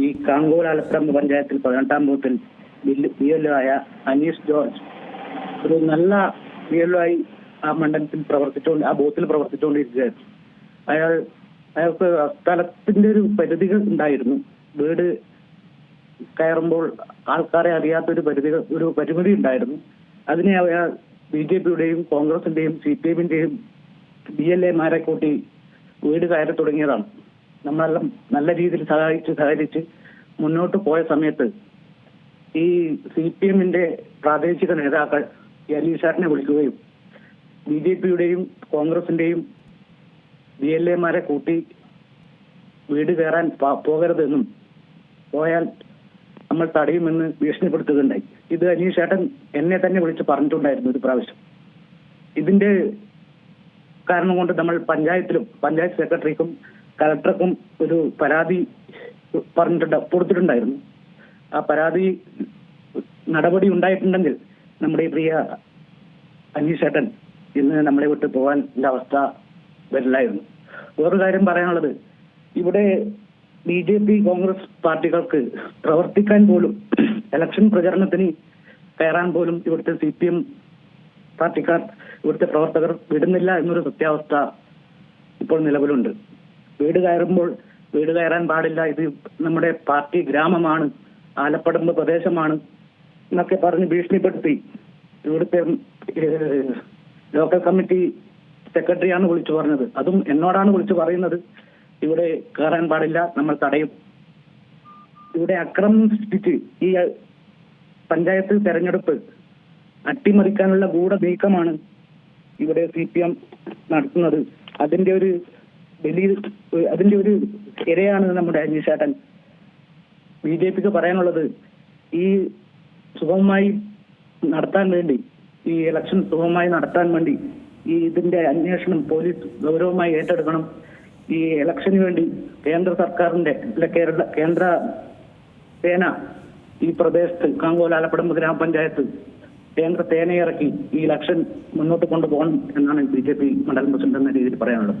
ഈ കാങ്കോൽ ആലപ്പുറം പഞ്ചായത്തിൽ പതിനെട്ടാം ബൂത്തിൽ പി എൽ ആയ അനീഷ് ജോർജ് ഒരു നല്ല പി എൽ ആയി ആ മണ്ഡലത്തിൽ പ്രവർത്തിച്ചുകൊണ്ട് ആ ബൂത്തിൽ പ്രവർത്തിച്ചുകൊണ്ടിരിക്കുകയായിരുന്നു അയാൾ അയാൾക്ക് സ്ഥലത്തിന്റെ ഒരു പരിധികൾ ഉണ്ടായിരുന്നു. വീട് കയറുമ്പോൾ ആൾക്കാരെ അറിയാത്ത ഒരു പരിധി ഒരു പരിമിതി ഉണ്ടായിരുന്നു. അതിനെ അയാൾ ബി ജെ പിയുടെയും കോൺഗ്രസിന്റെയും സി പി എമ്മിന്റെയും ബി എൽ എമാരെ കൂട്ടി വീട് കയറി തുടങ്ങിയതാണ്. നമ്മളെല്ലാം നല്ല രീതിയിൽ സഹായിച്ച് സഹകരിച്ച് മുന്നോട്ട് പോയ സമയത്ത് ഈ സി പി എമ്മിന്റെ പ്രാദേശിക നേതാക്കൾ അലീഷാറിനെ വിളിക്കുകയും ബി ജെ പിയുടെയും കോൺഗ്രസിന്റെയും ബി എൽ എമാരെ കൂട്ടി വീട് കയറാൻ പോകരുതെന്നും പോയാൽ നമ്മൾ തടയുമെന്ന് ഭീഷണിപ്പെടുത്തുകയുണ്ടായി. ഇത് അനീഷേട്ടൻ എന്നെ തന്നെ വിളിച്ച് പറഞ്ഞിട്ടുണ്ടായിരുന്നു ഒരു പ്രാവശ്യം. ഇതിന്റെ കാരണം കൊണ്ട് നമ്മൾ പഞ്ചായത്തിലും പഞ്ചായത്ത് സെക്രട്ടറിക്കും കലക്ടർക്കും ഒരു പരാതി പറഞ്ഞിട്ടുണ്ട് കൊടുത്തിട്ടുണ്ടായിരുന്നു. ആ പരാതി നടപടി ഉണ്ടായിട്ടുണ്ടെങ്കിൽ നമ്മുടെ പ്രിയ അനീഷേട്ടൻ ഇന്ന് നമ്മളെ വിട്ട് പോകാൻ അവസ്ഥ വരില്ലായിരുന്നു. വേറൊരു കാര്യം പറയാനുള്ളത് ഇവിടെ ബി ജെ പി കോൺഗ്രസ് പാർട്ടികൾക്ക് പ്രവർത്തിക്കാൻ പോലും ഇലക്ഷൻ പ്രചരണത്തിന് കയറാൻ പോലും ഇവിടുത്തെ സി പി എം പാർട്ടിക്കാർ ഇവിടുത്തെ പ്രവർത്തകർ വിടുന്നില്ല എന്നൊരു സത്യാവസ്ഥ ഇപ്പോൾ നിലവിലുണ്ട്. വീട് കയറുമ്പോൾ വീട് കയറാൻ പാടില്ല. ഇത് നമ്മുടെ പാർട്ടി ഗ്രാമമാണ്. ആലപ്പടമ്പ് പ്രദേശമാണ് എന്നൊക്കെ പറഞ്ഞ് ഭീഷണിപ്പെടുത്തി ഇവിടുത്തെ ലോക്കൽ കമ്മിറ്റി സെക്രട്ടറിയാണ് വിളിച്ചു പറഞ്ഞത്. അതും എന്നോടാണ് വിളിച്ചു പറയുന്നത്. ഇവിടെ കയറാൻ പാടില്ല നമ്മൾ തടയും. ഇവിടെ അക്രമം സൃഷ്ടിച്ച് ഈ പഞ്ചായത്ത് തെരഞ്ഞെടുപ്പ് അട്ടിമറിക്കാനുള്ള ഗൂഢ നീക്കമാണ് ഇവിടെ സി പി എം നടത്തുന്നത്. അതിന്റെ ഒരു വലിയ അതിന്റെ ഒരു ഇരയാണ് നമ്മുടെ അനീഷേട്ടൻ ബി ജെ പിക്ക് പറയാനുള്ളത് ഈ സുഗമമായി നടത്താൻ വേണ്ടി ഈ ഇലക്ഷൻ സുഗമമായി നടത്താൻ വേണ്ടി ഈ ഇതിന്റെ അന്വേഷണം പോലീസ് ഗൗരവമായി ഏറ്റെടുക്കണം. ഈ ഇലക്ഷന് വേണ്ടി കേന്ദ്ര സർക്കാരിന്റെ അല്ല കേരള കേന്ദ്ര സേന ഈ പ്രദേശത്ത് കാങ്കോൽ ആലപ്പടമ്പ് ഗ്രാമപഞ്ചായത്ത് കേന്ദ്ര സേനയിറക്കി ഈ ഇലക്ഷൻ മുന്നോട്ട് കൊണ്ടുപോകണം എന്നാണ് ബി ജെ പി മണ്ഡലം പ്രസിഡന്റ് എന്ന രീതിയിൽ പറയാനുള്ളത്.